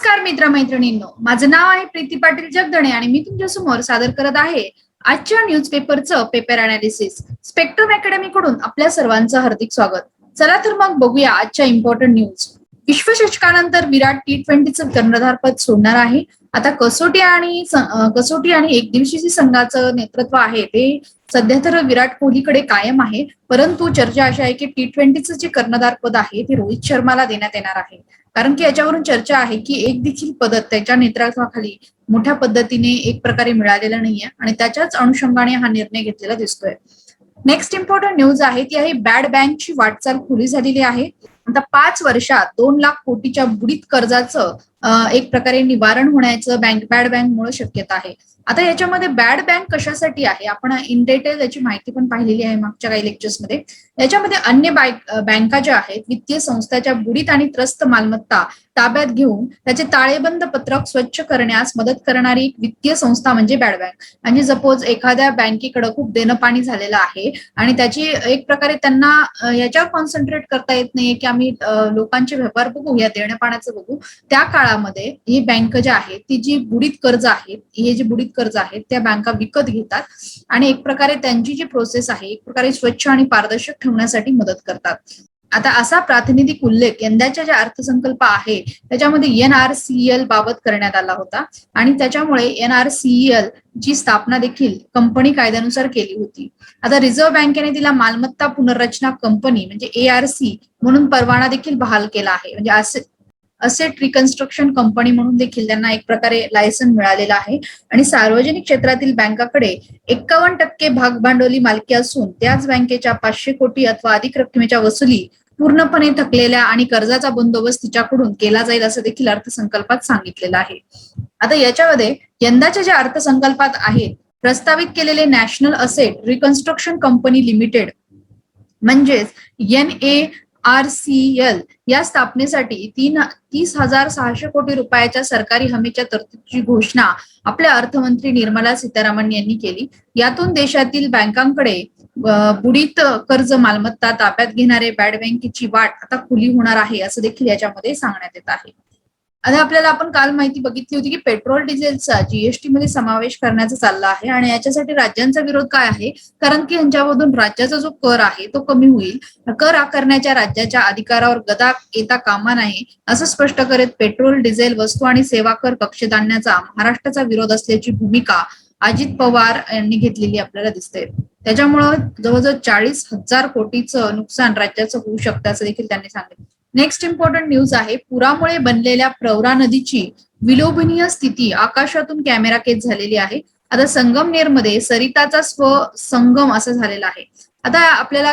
नमस्कार मित्र मैत्रिणींनो माझं नाव आहे प्रीती पाटील जगदणे आणि मी तुमच्यासमोर सादर करत आहे आजच्या न्यूज पेपरचं पेपर अनालिसिस स्पेक्ट्रम अकॅडमी कडून आपल्या सर्वांचं हार्दिक स्वागत. चला तर मग बघूया आजच्या इम्पॉर्टंट न्यूज विश्वचषकानंतर विराट टी ट्वेंटीचं कर्णधार पद सोडणार आहे. आता कसोटी आणि कसोटी आणि एक दिवशीची संघाचं नेतृत्व आहे ते सध्या तर विराट कोहलीकडे कायम आहे. परंतु चर्चा अशी आहे की टी ट्वेंटीचं जे कर्णधार पद आहे ते रोहित शर्माला देण्यात येणार आहे. कारण की याच्यावरून चर्चा आहे की एक देखील पद त्याच्या नेतृत्वाखाली मोठ्या पद्धतीने एक प्रकारे मिळालेलं नाहीये आणि त्याच्याच अनुषंगाने हा निर्णय घेतलेला दिसतोय. नेक्स्ट इम्पॉर्टंट न्यूज आहे ती आहे बॅड बँकची वाटचाल खुली झालेली आहे. आता पाच वर्षात दोन लाख कोटीच्या बुडीत कर्जाचं एक प्रकारे निवारण होण्याचं बँक बॅड बँकमुळे शक्यता आहे. आता याच्यामध्ये बॅड बँक कशासाठी आहे? आपण इन डिटेल याची माहिती पण पाहिलेली आहे मागच्या काही लेक्चर्समध्ये याच्यामध्ये अन्य बँका ज्या आहेत वित्तीय संस्थाच्या बुडीत आणि त्रस्त मालमत्ता ताब्यात घेऊन त्याचे ताळेबंद पत्रक स्वच्छ करण्यास मदत करणारी एक वित्तीय संस्था म्हणजे बॅड बँक म्हणजे सपोज एखाद्या बँकेकडे खूप देणं पाणी झालेलं आहे आणि त्याची एक प्रकारे त्यांना याच्यावर कॉन्सन्ट्रेट करता येत नाहीये की आम्ही लोकांचे व्यवहार बघू या देणं पाण्याचं बघू. त्या काळामध्ये ही बँक ज्या आहेत ती जी बुडीत कर्ज आहेत हे जे बुडीत कर्ज आहेत त्या बँका विकत घेतात आणि एक प्रकारे त्यांची जी प्रोसेस आहे एक प्रकारे स्वच्छ आणि पारदर्शक ठेवण्यासाठी मदत करतात. आता असा प्रातिनिधिक उल्लेख यंदाच्या ज्या अर्थसंकल्प आहे त्याच्यामध्ये एन आर सी एल बाबत करण्यात आला होता आणि त्याच्यामुळे एन आर सी एल ची स्थापना देखील कंपनी कायद्यानुसार केली होती. आता रिझर्व्ह बँकेने तिला मालमत्ता पुनर्रचना कंपनी म्हणजे ए आर सी म्हणून परवाना देखील बहाल केला आहे. म्हणजे असे असेट रिकन्स्ट्रक्शन कंपनी म्हणून देखील त्यांना एक प्रकारे लायसन मिळालेलं आहे. आणि सार्वजनिक क्षेत्रातील बँकाकडे एक्कावन्न टक्के भागभांडवली मालकी असून त्याच बँकेच्या पाचशे कोटी अथवा अधिक रकमेच्या वसुली पूर्णपणे थकलेल्या आणि कर्जाचा बंदोबस्त तिच्याकडून केला जाईल असं देखील अर्थसंकल्पात सांगितलेलं आहे. आता याच्यामध्ये यंदाच्या ज्या अर्थसंकल्पात आहेत प्रस्तावित केलेले national asset reconstruction company limited म्हणजेच N A R C L या स्थापनेसाठी तीन तीस हजार सहाशे कोटी रुपयाच्या सरकारी हमीच्या तरतुदीची घोषणा आपल्या अर्थमंत्री निर्मला सीतारामन यांनी केली. यातून देशातील बँकांकडे बुडीत कर्ज मालमत्ता ताब्यात घेणारे बॅड बँकेची वाट आता खुली होणार आहे असं देखील याच्यामध्ये सांगण्यात येत आहे. आता आपल्याला आपण काल माहिती बघितली होती की पेट्रोल डिझेलचा जीएसटी मध्ये समावेश करण्याचा चालला आहे आणि याच्यासाठी राज्यांचा विरोध काय आहे? कारण की यांच्यामधून राज्याचा जो कर आहे तो कमी होईल. कर आकारण्याच्या राज्याच्या अधिकारावर गदा येता कामा नये असं स्पष्ट करत पेट्रोल डिझेल वस्तू आणि सेवा कर कक्षेत आणण्याचा महाराष्ट्राचा विरोध असल्याची भूमिका अजित पवार यांनी घेतलेली आपल्याला दिसते. त्याच्यामुळं जवळजवळ चाळीस हजार कोटीचं नुकसान राज्याचं होऊ शकतं असं देखील त्यांनी सांगितलं. नेक्स्ट इम्पॉर्टंट न्यूज आहे पुरामुळे बनलेल्या प्रवरा नदीची विलोभनीय स्थिती आकाशातून कॅमेरा केस झालेली आहे. आता संगमनेरमध्ये सरिताचा स्व संगम असा झालेला आहे. आता आपल्याला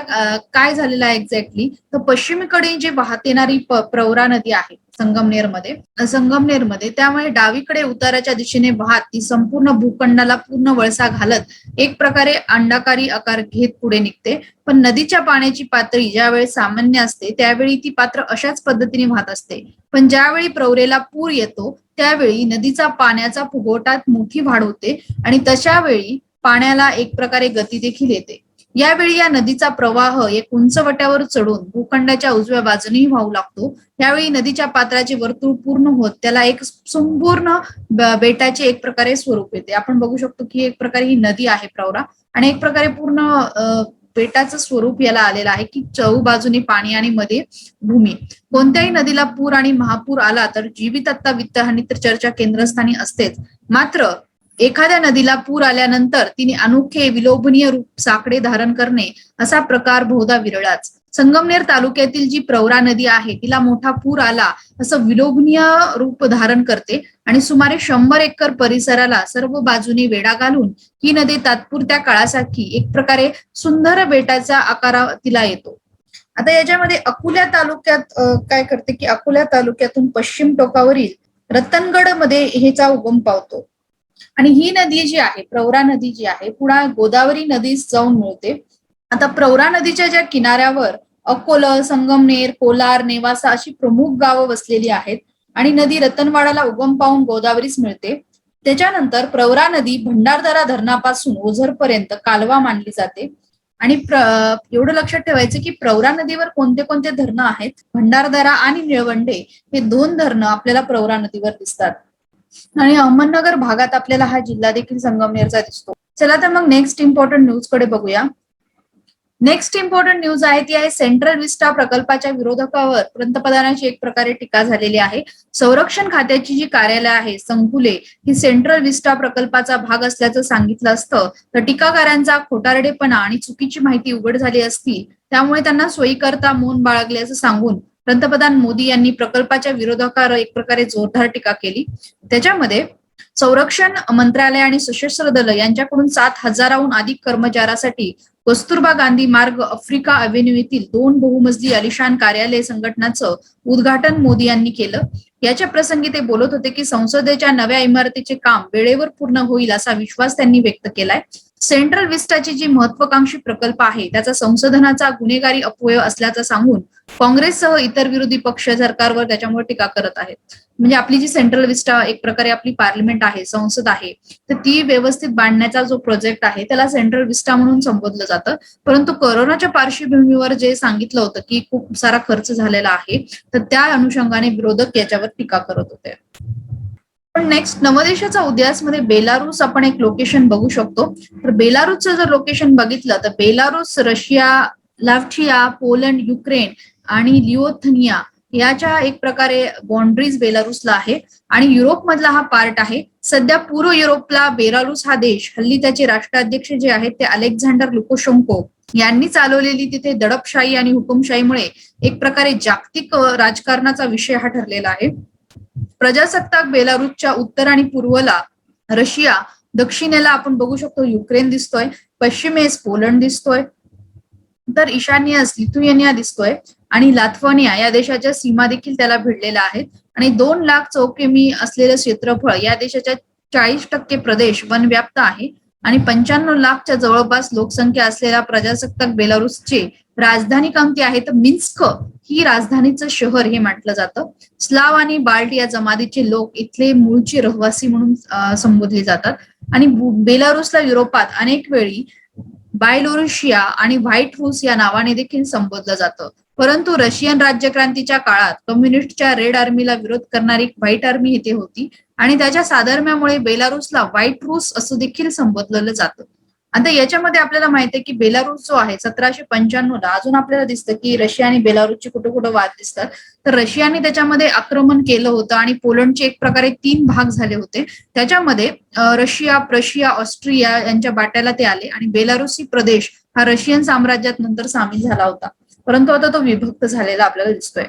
काय झालेलं आहे एक्झॅक्टली तर पश्चिमेकडे जी वाहत येणारी प्रवरा नदी आहे संगमनेरमध्ये. संगमनेरमध्ये त्यामुळे डावीकडे उताराच्या दिशेने वाहत ती संपूर्ण भूखंडाला पूर्ण वळसा घालत एक प्रकारे अंडाकारी आकार घेत पुढे निघते. पण नदीच्या पाण्याची पातळी ज्यावेळी सामान्य असते त्यावेळी ती पात्र अशाच पद्धतीने वाहत असते. पण ज्यावेळी प्रवरेला पूर येतो त्यावेळी नदीचा पाण्याचा फुगवटात मोठी वाढ होते आणि तशा वेळी पाण्याला एक प्रकारे गती देखील येते. यावेळी या नदीचा प्रवाह एक उंचवट्यावर चढून भूखंडाच्या उजव्या बाजूनेही वाहू लागतो. यावेळी नदीच्या पात्राचे वर्तुळ पूर्ण होत त्याला एक संपूर्ण बेटाचे एक प्रकारे स्वरूप येते. आपण बघू शकतो की एक प्रकारे ही नदी आहे प्रवरा आणि एक प्रकारे पूर्ण बेटाचं स्वरूप याला आलेलं आहे की चौ बाजूने पाणी आणि मध्ये भूमी. कोणत्याही नदीला पूर आणि महापूर आला तर जीवितत्ता वित्तहानी तर चर्चा केंद्रस्थानी असतेच. मात्र एखाद्या नदीला पूर आल्यानंतर तिने अनोखे विलोभनीय रूप साकडे धारण करणे असा प्रकार बहुधा विरळाच. संगमनेर तालुक्यातील जी प्रवरा नदी आहे तिला मोठा पूर आला असं विलोभनीय रूप धारण करते आणि सुमारे शंभर एकर परिसराला सर्व बाजूने वेढा घालून ही नदी तात्पुरत्या काळासाठी एक प्रकारे सुंदर बेटाचा आकारा तिला येतो. आता याच्यामध्ये अकोल्या तालुक्यात काय करते की अकोल्या तालुक्यातून पश्चिम टोकावरील रतनगडमध्ये हेचा उगम पावतो. आणि ही नदी जी आहे प्रवरा नदी जी आहे पुन्हा गोदावरी नदीस जाऊन मिळते. आता प्रवरा नदीच्या ज्या किनाऱ्यावर अकोलं संगमनेर कोलार नेवासा अशी प्रमुख गावं वसलेली आहेत आणि नदी रतनवाडाला उगम पाहून गोदावरीस मिळते. त्याच्यानंतर प्रवरा नदी भंडारदरा धरणापासून ओझरपर्यंत कालवा मानली जाते. आणि प्र- एवढं लक्षात ठेवायचं की प्रवरा नदीवर कोणते कोणते धरणं आहेत? भंडारदरा आणि निळवंडे हे दोन धरणं आपल्याला प्रवरा नदीवर दिसतात. आणि अहमदनगर भागात आपल्याला हा जिल्हा देखील संगमनेरचा दिसतो. चला तर मग नेक्स्ट इम्पॉर्टंट न्यूजकडे बघूया. नेक्स्ट इम्पॉर्टंट न्यूज आहे ती आहे सेंट्रल विस्टा प्रकल्पाच्या विरोधकावर पंतप्रधानांची एक प्रकारे टीका झालेली आहे. संरक्षण खात्याची जी कार्यालय आहे संकुले ही सेंट्रल विस्टा प्रकल्पाचा भाग असल्याचं सांगितलं असतं. तर टीकाकारांचा खोटारडेपणा आणि चुकीची माहिती उघड झाली असती त्यामुळे त्यांना सोयीकरता मौन बाळगले असं सांगून पंतप्रधान मोदी यांनी प्रकल्पाच्या विरोधकावर एक प्रकारे जोरदार टीका केली. त्याच्यामध्ये संरक्षण मंत्रालय आणि सशस्त्र दल यांच्याकडून सात हजाराहून अधिक कर्मचाऱ्यासाठी कस्तुरबा गांधी मार्ग आफ्रिका अव्हेन्यू येथील दोन बहुमजली अलिशान कार्यालय संघटनाचं उद्घाटन मोदी यांनी केलं. याच्या प्रसंगी ते बोलत होते की संसदेच्या नव्या इमारतीचे काम वेळेवर पूर्ण होईल असा विश्वास त्यांनी व्यक्त केलाय. सेंट्रल विस्टाची जी महत्वाकांक्षी प्रकल्प आहे त्याचा संशोधनाचा गुन्हेगारी अपव्यय असल्याचं सांगून काँग्रेससह इतर विरोधी पक्ष सरकारवर त्याच्यामुळे टीका करत आहेत. म्हणजे आपली जी सेंट्रल विस्टा एक प्रकारे आपली पार्लिमेंट आहे संसद आहे तर ती व्यवस्थित बांधण्याचा जो प्रोजेक्ट आहे त्याला सेंट्रल विस्टा म्हणून संबोधलं जातं. परंतु कोरोनाच्या पार्श्वभूमीवर जे सांगितलं होतं की खूप सारा खर्च झालेला आहे तर त्या अनुषंगाने विरोधक याच्यावर टीका करत होते. नेक्स्ट नवदेशाचा उदयासमध्ये बेलारूस आपण एक लोकेशन बघू शकतो. तर बेलारूसचं जर लोकेशन बघितलं तर Belarus Russia Latvia Poland Ukraine आणि लिओथनिया याच्या एक प्रकारे बाउंड्रीज बेलारूसला आहे. आणि युरोपमधला हा पार्ट आहे. सध्या पूर्व युरोपला बेलारूस हा देश हल्ली त्याचे राष्ट्राध्यक्ष जे आहेत ते अलेक्झांडर लुकोशंको यांनी चालवलेली तिथे दडपशाही आणि हुकुमशाहीमुळे एक प्रकारे जागतिक राजकारणाचा विषय हा ठरलेला आहे. प्रजासत्ताक बेलारूसच्या उत्तर आणि पूर्वला रशिया दक्षिणेला आपण बघू शकतो युक्रेन दिसतोय पश्चिमेस पोलंड दिसतोय तर ईशान्येस लिथुएनिया दिसतोय आणि लाथवानिया या देशाच्या सीमा देखील त्याला भिडलेल्या आहेत. आणि दोन लाख चौकेमी असलेलं क्षेत्रफळ या देशाच्या चाळीस टक्के प्रदेश वनव्याप्त आहे. आणि पंच्याण्णव लाखच्या जवळपास लोकसंख्या असलेल्या प्रजासत्ताक बेलारूसचे राजधानी कोणती आहे तर मिन्स्क ही राजधानीचं शहर हे म्हटलं जातं. स्लाव आणि बाल्ट या जमातीचे लोक इथले मूळचे रहिवासी म्हणून संबोधले जातात. आणि बेलारुसला युरोपात अनेक वेळी बायलोरुशिया आणि व्हाईट रूस या नावाने देखील संबोधलं जातं. परंतु रशियन राज्यक्रांतीच्या काळात कम्युनिस्टच्या रेड आर्मीला विरोध करणारी व्हाईट आर्मी इथे होती. आणि त्याच्या साधर्म्यामुळे बेलारुसला व्हाईट रूस असं देखील संबोधलं जातं. आता याच्यामध्ये आपल्याला माहिती आहे की बेलारूस जो आहे सतराशे पंच्याण्णव ला अजून आपल्याला दिसतं की रशिया आणि बेलारूसचे कुठं कुठं वाद दिसतात. तर रशियाने त्याच्यामध्ये आक्रमण केलं होतं आणि पोलंडचे एक प्रकारे तीन भाग झाले होते. त्याच्यामध्ये रशिया प्रशिया ऑस्ट्रिया यांच्या बाट्याला ते आले आणि बेलारूसी प्रदेश हा रशियन साम्राज्यात नंतर सामील झाला होता. परंतु आता तो विभक्त झालेला आपल्याला दिसतोय.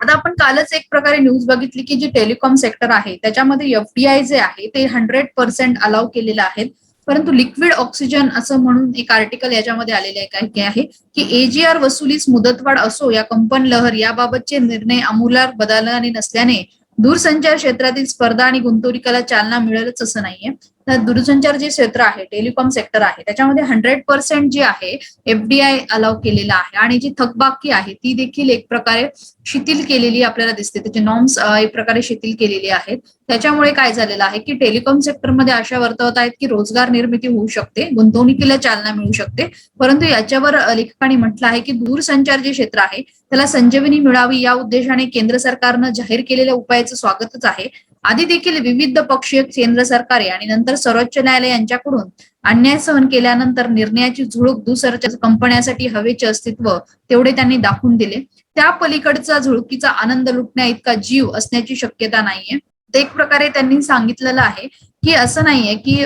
आता आपण कालच एक प्रकारे न्यूज बघितली की जी टेलिकॉम सेक्टर आहे त्याच्यामध्ये एफडीआय जे आहे ते हंड्रेड पर्सेंट अलाव केलेलं आहेत परंतु लिक्विड ऑक्सिजन असं म्हणून एक आर्टिकल याच्यामध्ये आलेले आहे काय- आहे की एजीआर वसुलीस मुदतवाढ असो या कंपन लहर याबाबतचे निर्णय अमूलार बदलणारे नसल्याने दूरसंचार क्षेत्रातील स्पर्धा आणि गुंतवणुकीला चालना मिळेलच असं नाहीये. दूरसंचार जे क्षेत्र आहे टेलिकॉम सेक्टर आहे त्याच्यामध्ये हंड्रेड पर्सेंट जे आहे एफडीआय अलाव केलेला आहे. आणि जी थकबाकी आहे ती देखील एक प्रकारे शिथिल केलेली आपल्याला दिसते. त्याचे नॉर्म्स एक प्रकारे शिथिल केलेली आहेत. त्याच्यामुळे काय झालेलं आहे की टेलिकॉम सेक्टरमध्ये अशा वर्तवत आहेत की रोजगार निर्मिती होऊ शकते गुंतवणुकीला चालना मिळू शकते. परंतु याच्यावर लेखकाने म्हटलं आहे की दूरसंचार जे क्षेत्र आहे त्याला संजीवनी मिळावी या उद्देशाने केंद्र सरकारनं जाहीर केलेल्या उपायाचं स्वागतच आहे. आधी देखील विविध पक्षीय केंद्र सरकारे आणि नंतर सर्वोच्च न्यायालय यांच्याकडून अन्याय सहन केल्यानंतर निर्णयाची झुळूक दुसरच्या कंपन्यासाठी हवेचे अस्तित्व तेवढे त्यांनी दाखवून दिले. त्या पलीकडचा झुळकीचा आनंद लुटण्या इतका जीव असण्याची शक्यता नाहीये. ते एक प्रकारे त्यांनी सांगितलेलं आहे की असं नाहीये की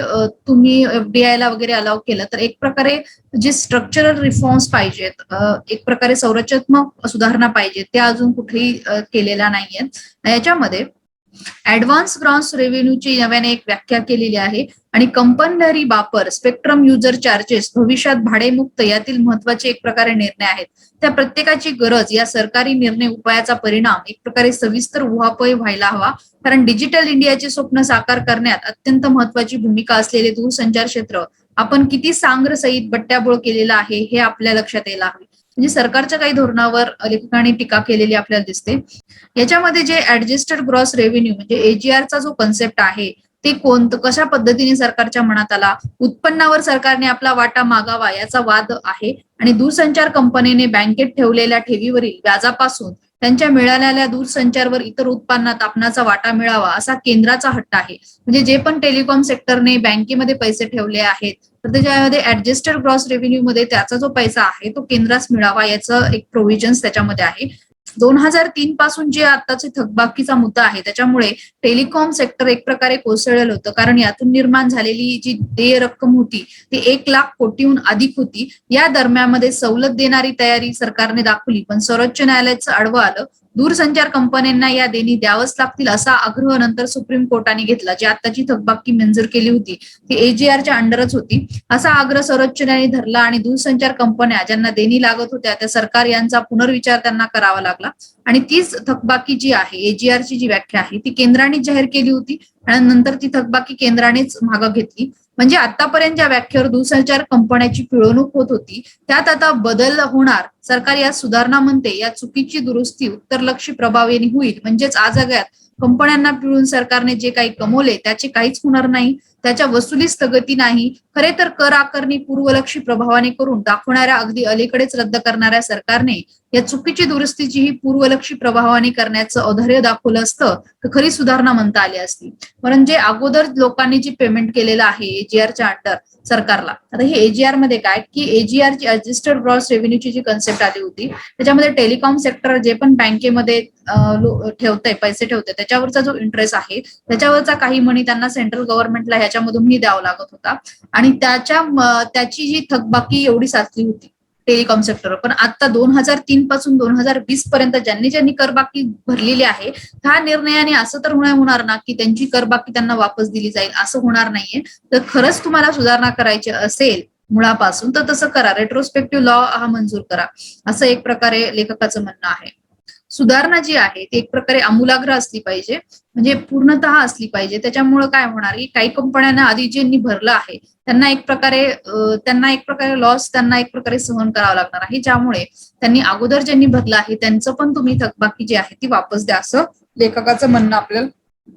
तुम्ही एफडीआय ला वगैरे अलाव केलं तर एक प्रकारे जे स्ट्रक्चरल रिफॉर्म्स पाहिजेत एक प्रकारे संरचनात्मक सुधारणा पाहिजेत त्या अजून कुठेही केलेल्या नाहीयेत. याच्यामध्ये ऍडव्हान्स ग्रॉस रेव्हेन्यूची नव्याने एक व्याख्या केलेली आहे आणि कंपनरी वापर स्पेक्ट्रम युजर चार्जेस भविष्यात भाडेमुक्त यातील महत्त्वाचे एक प्रकारे निर्णय आहेत. त्या प्रत्येकाची गरज या सरकारी निर्णय उपायाचा परिणाम एक प्रकारे सविस्तर उहापय व्हायला हवा कारण डिजिटल इंडियाचे स्वप्न साकार करण्यात अत्यंत महत्वाची भूमिका असलेले दूरसंचार क्षेत्र आपण किती सांग्रसहित बट्ट्याबोळ केलेला आहे हे आपल्या लक्षात यायला हवे म्हणजे सरकारच्या काही धोरणावर लेखकांनी टीका केलेली आपल्याला दिसते. याच्यामध्ये जे ऍडजस्टेड ग्रॉस रेव्हेन्यू म्हणजे एजीआरचा जो कन्सेप्ट आहे ते कोणतं कशा पद्धतीने सरकारच्या मनात आला उत्पन्नावर सरकारने आपला वाटा मागावा याचा वाद आहे. आणि दूरसंचार कंपनीने बँकेत ठेवलेल्या ठेवीवरील व्याजापासून त्यांच्या मिळालेल्या दूरसंचारवर इतर उत्पन्नात आपणाचा वाटा मिळावा असा केंद्राचा हट्ट आहे. म्हणजे जे पण टेलिकॉम सेक्टरने बँकेमध्ये पैसे ठेवले आहेत तर त्याच्यामध्ये ऍडजस्टेड ग्रॉस रेव्हेन्यू मध्ये त्याचा जो पैसा आहे तो केंद्रास मिळावा याचं एक प्रोव्हिजन्स त्याच्यामध्ये आहे. दोन हजार तीन पासून जे आताचे थकबाकीचा मुद्दा आहे त्याच्यामुळे टेलिकॉम सेक्टर एक प्रकारे कोसळलेलं होतं. कारण यातून निर्माण झालेली जी देय रक्कम होती ती एक लाख कोटीहून अधिक होती. या दरम्यानमध्ये सवलत देणारी तयारी सरकारने दाखवली पण सर्वोच्च न्यायालयाचं आडवं आलं. दूरसंचार कंपन्यांना या देणी द्यावंच लागतील असा आग्रह नंतर सुप्रीम कोर्टाने घेतला जी आताची थकबाकी मंजूर केली होती. ती एजीआरच्या अंडरच होती. असा आग्रह सर्वोच्च न्यायालयाने धरला आणि दूरसंचार कंपन्या ज्यांना देणी लागत होत्या त्या सरकार यांचा पुनर्विचार त्यांना करावा लागला. आणि तीच थकबाकी जी आहे एजीआरची जी व्याख्या आहे ती केंद्रानेच जाहीर केली होती आणि नंतर ती थकबाकी केंद्रानेच मागं घेतली. म्हणजे आतापर्यंत ज्या व्याख्येवर दूरसंचार कंपन्याची पिळवणूक होत होती त्यात आता बदल होणार सरकार या सुधारणा म्हणते या चुकीची दुरुस्ती उत्तरलक्षी प्रभावीने होईल. म्हणजेच आज आजगात कंपन्यांना पिळून सरकारने जे काही कमवले त्याचे काहीच होणार नाही. त्याच्या वसुली स्थगती नाही. खरे तर कर आकारणी पूर्वलक्षी प्रभावाने करून दाखवणाऱ्या अगदी अलीकडेच रद्द करणाऱ्या सरकारने या चुकीची दुरुस्तीची ही पूर्वलक्षी प्रभावाने करण्याचं अधैर्य दाखवलं असतं तर खरी सुधारणा म्हणता आली असती. म्हणजे अगोदर लोकांनी जे पेमेंट केलेलं आहे एजीआरच्या अंडर सरकारला. आता हे एजीआरमध्ये काय? की एजीआर ची अडजस्टेड ग्रॉस रेव्हेन्यूची जी कन्सेप्ट आली होती. त्याच्यामध्ये टेलिकॉम सेक्टर जे पण बँकेमध्ये ठेवतंय पैसे ठेवते त्याच्यावरचा जो इंटरेस्ट आहे त्याच्यावरचा काही मनी त्यांना सेंट्रल गव्हर्नमेंटला ह्याच्यामधूनही द्यावा लागत होता. आणि त्याच्या त्याची जी थकबाकी एवढी साचली होती टेलिकॉम सेक्टर पण आता दोन हजार तीन पासून दोन हजार वीस पर्यंत ज्यांनी ज्यांनी करबाकी भरलेली आहे त्या निर्णयाने असं तर होणार ना की त्यांची करबाकी त्यांना वापस दिली जाईल असं होणार नाहीये. तर खरंच तुम्हाला सुधारणा करायची असेल मुळापासून तर तसं करा. रेट्रोस्पेक्टिव्ह लॉ हा मंजूर करा. असं एक प्रकारे लेखकाचं म्हणणं आहे. सुधारणा जी आहे ती एक प्रकारे आमूलाग्र असली पाहिजे. म्हणजे पूर्णतः असली पाहिजे. त्याच्यामुळे काय होणार की काही कंपन्यांना आधी ज्यांनी भरलं आहे त्यांना एक प्रकारे त्यांना एक प्रकारे लॉस त्यांना एक प्रकारे सहन करावं लागणार आहे. ज्यामुळे त्यांनी अगोदर ज्यांनी भरलं आहे त्यांचं पण तुम्ही थकबाकी जी आहे ती वापस द्या. असं लेखकाचं म्हणणं आपल्याला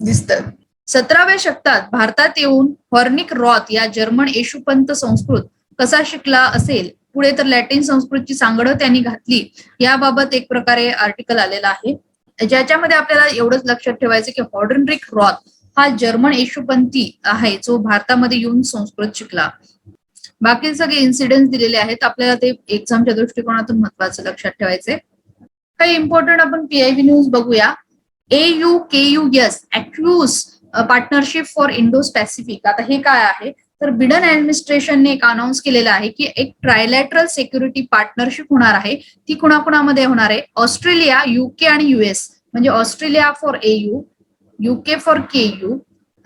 दिसतं सतराव्या शतकात भारतात येऊन हॉर्निक रॉथ या जर्मन येशुपंत संस्कृत कसा शिकला असेल पुढे तर लॅटिन संस्कृतची सांगड त्यांनी घातली याबाबत एक प्रकारे आर्टिकल आलेला आहे. ज्याच्यामध्ये आपल्याला एवढंच लक्षात ठेवायचं की हॉर्डनरिक रॉथ हा जर्मन येशुपंथी आहे जो भारतामध्ये येऊन संस्कृत शिकला. बाकी सगळे इन्सिडेंट दिलेले आहेत आपल्याला ते एक्झामच्या दृष्टिकोनातून महत्वाचं लक्षात ठेवायचे काही इम्पॉर्टंट आपण पीआयबी न्यूज बघूया. A U K U S AUKUS partnership for Indo Pacific आता हे काय आहे? तर बिडन ऍडमिनिस्ट्रेशनने एक अनाऊन्स केलेलं आहे की एक ट्रायलॅटरल सिक्युरिटी पार्टनरशिप होणार आहे. ती कुणाकुणामध्ये होणार आहे? ऑस्ट्रेलिया युके आणि युएस म्हणजे Australia for A U UK for K U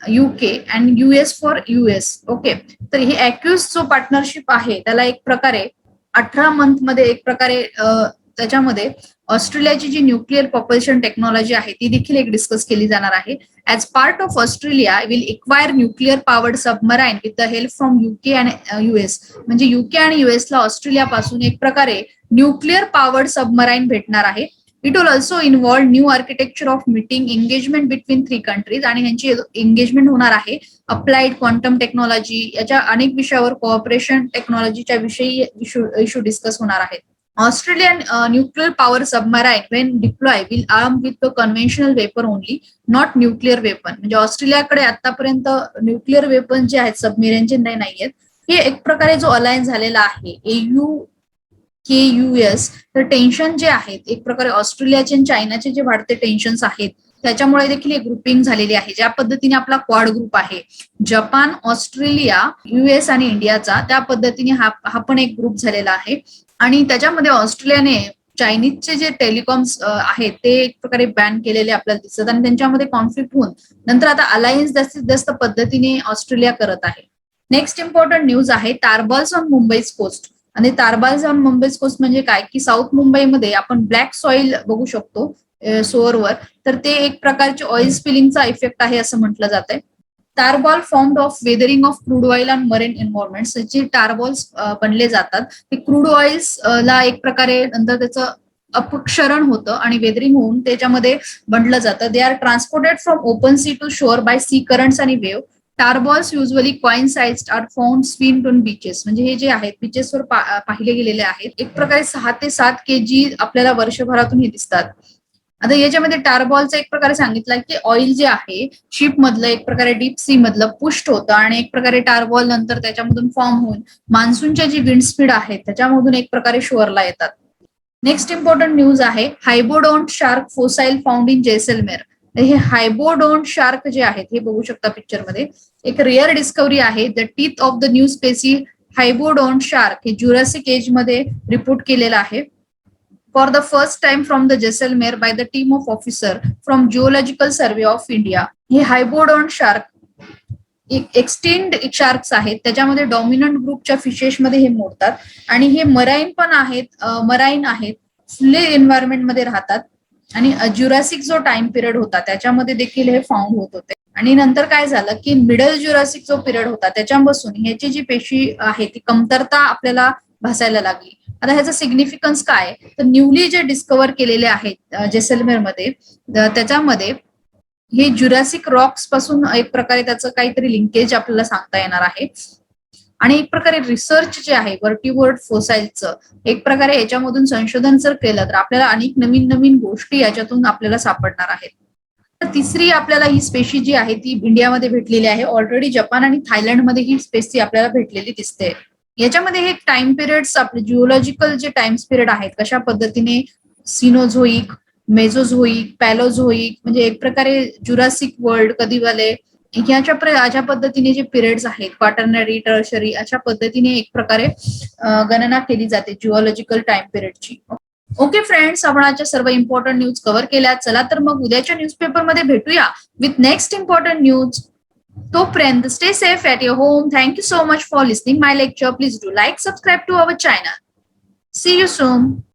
UK and US for US okay तर हे अॅक्युज जो पार्टनरशिप आहे त्याला एक प्रकारे अठरा मंथमध्ये एक प्रकारे त्याच्यामध्ये ऑस्ट्रेलियाची जी न्यूक्लिअर पॉप्युलेशन टेक्नॉलॉजी आहे ती देखील एक डिस्कस केली जाणार आहे. As part of Australia will acquire nuclear powered submarine with the help from UK and US म्हणजे युके आणि युएसला ऑस्ट्रेलियापासून एक प्रकारे न्यूक्लिअर पॉवर्ड सबमराईन भेटणार आहे. It will also involve new architecture of meeting engagement between three countries आणि ह्यांची engagement होणार आहे. अप्लाइड क्वांटम टेक्नॉलॉजी याच्या अनेक विषयावर कोऑपरेशन टेक्नॉलॉजीच्या विषयी इश्यू डिस्कस होणार आहेत. Australian uh, nuclear power submarine, when deployed, will with with the conventional weapon only, not nuclear weapon. म्हणजे ऑस्ट्रेलियाकडे आतापर्यंत न्यूक्लिअर वेपन जे आहेत सबमेरिनचे नाही आहेत हे एक प्रकारे जो अलायन्स झालेला आहे A U K U S तर टेन्शन जे आहेत एक प्रकारे ऑस्ट्रेलियाचे आणि चायनाचे जे वाढते टेन्शन्स आहेत त्याच्यामुळे देखील एक ग्रुपिंग झालेली आहे. ज्या पद्धतीने आपला क्वाड ग्रुप आहे जपान ऑस्ट्रेलिया युएस आणि इंडियाचा त्या पद्धतीने हा हा पण एक ग्रुप झालेला आहे. आणि त्याच्यामध्ये ऑस्ट्रेलियाने चायनीजचे जे टेलिकॉम्स आहेत ते एक प्रकारे बॅन केलेले आपल्याला दिसत आणि त्यांच्यामध्ये कॉन्फ्लिक्ट होऊन नंतर आता अलायन्स जास्तीत जास्त पद्धतीने ऑस्ट्रेलिया करत आहे. नेक्स्ट इम्पॉर्टंट न्यूज आहे तारबाल्स ऑन मुंबईज कोस्ट आणि तारबाल्स ऑन मुंबईज कोस्ट म्हणजे काय? की साऊथ मुंबईमध्ये आपण ब्लॅक सॉइल बघू शकतो. सोअरवर तर ते एक प्रकारचे ऑइल स्पिलिंगचा इफेक्ट आहे असं म्हटलं जात आहे tarball form of weathering of crude oil and marine environment जे टारबॉल्स बनले जातात. ते क्रूड ऑइल्स ला एक प्रकारे नंतर त्याचं अपक्षरण होतं आणि वेदरिंग होऊन त्याच्यामध्ये बनलं जातं. They are transported from open sea to shore by sea currents आणि wave tarballs usually coin size are found swim to beaches म्हणजे हे जे आहेत बीचेसवर पाहिले गेलेले आहेत. एक प्रकारे सहा ते सात के जी आपल्याला वर्षभरातून हे दिसतात. आता याच्यामध्ये टारबॉलचा एक प्रकारे सांगितलं की ऑइल जे आहे शिप मधलं एक प्रकारे डीप सी मधलं पुष्ट होतं आणि एक प्रकारे टारबॉल नंतर त्याच्यामधून फॉर्म होऊन मान्सूनच्या जी विंड स्पीड आहे त्याच्यामधून एक प्रकारे शोअरला येतात. नेक्स्ट इम्पॉर्टंट न्यूज आहे hybodont shark fossil found in Jaisalmer हे हायबोडोंट शार्क जे आहेत हे बघू शकता पिक्चरमध्ये. एक रेअर डिस्कवरी आहे the teeth of the new species hybodont shark हे ज्युरासिक एजमध्ये रिपोर्ट केलेलं आहे. For the first time from the Jaisalmer by the team of officer from geological survey of India हे हायबोडोंट शार्क एक्सटेंड शार्क्स आहेत. त्याच्यामध्ये dominant ग्रुपच्या फिशेसमध्ये हे मोडतात. आणि हे मराईन पण आहेत मराईन आहेत. फुले एन्व्हायरमेंटमध्ये राहतात. आणि ज्युरासिक जो टाइम पिरियड होता त्याच्यामध्ये देखील हे फाउंड होत होते. आणि नंतर काय झालं की मिडल ज्युरासिक जो पिरियड होता त्याच्यापासून ह्याची जी पेशी आहे ती कमतरता आपल्याला भासायला लागली. आता ह्याचं सिग्निफिकन्स काय? तर न्यूली जे डिस्कवर केलेले आहेत जैसलमेरमध्ये त्याच्यामध्ये हे ज्युरासिक रॉक्सपासून एक प्रकारे त्याचं काहीतरी लिंकेज आपल्याला सांगता येणार आहे. आणि एक प्रकारे रिसर्च जे आहे वर्टिवर्ड फोसाईलचं एक प्रकारे याच्यामधून संशोधन जर केलं तर आपल्याला अनेक नवीन नवीन गोष्टी याच्यातून आपल्याला सापडणार आहेत. तर तिसरी आपल्याला ही स्पेशी जी आहे ती इंडियामध्ये भेटलेली आहे. ऑलरेडी जपान आणि थायलंडमध्ये ही स्पेसी आपल्याला भेटलेली दिसते. याच्यामध्ये हे टाइम पिरियड्स आपले जिओलॉजिकल जे टाइम पिरियड आहेत कशा पद्धतीने सिनोझोईक मेझोझोईक पॅलोझोईक म्हणजे एक प्रकारे जुरासिक वर्ल्ड कधी वाले ह्याच्या अशा पद्धतीने जे पिरियड्स आहेत क्वाटर्नरी टर्शरी अशा पद्धतीने एक प्रकारे गणना केली जाते जिओलॉजिकल टाइम पिरियडची ओके फ्रेंड्स आपण आजच्या सर्व इम्पॉर्टंट न्यूज कव्हर केल्या. चला तर मग उद्याच्या न्यूजपेपरमध्ये भेटूया with next important news Toprend, stay safe at your home. Thank you so much for listening my lecture. Please do like, subscribe to our channel. See you soon.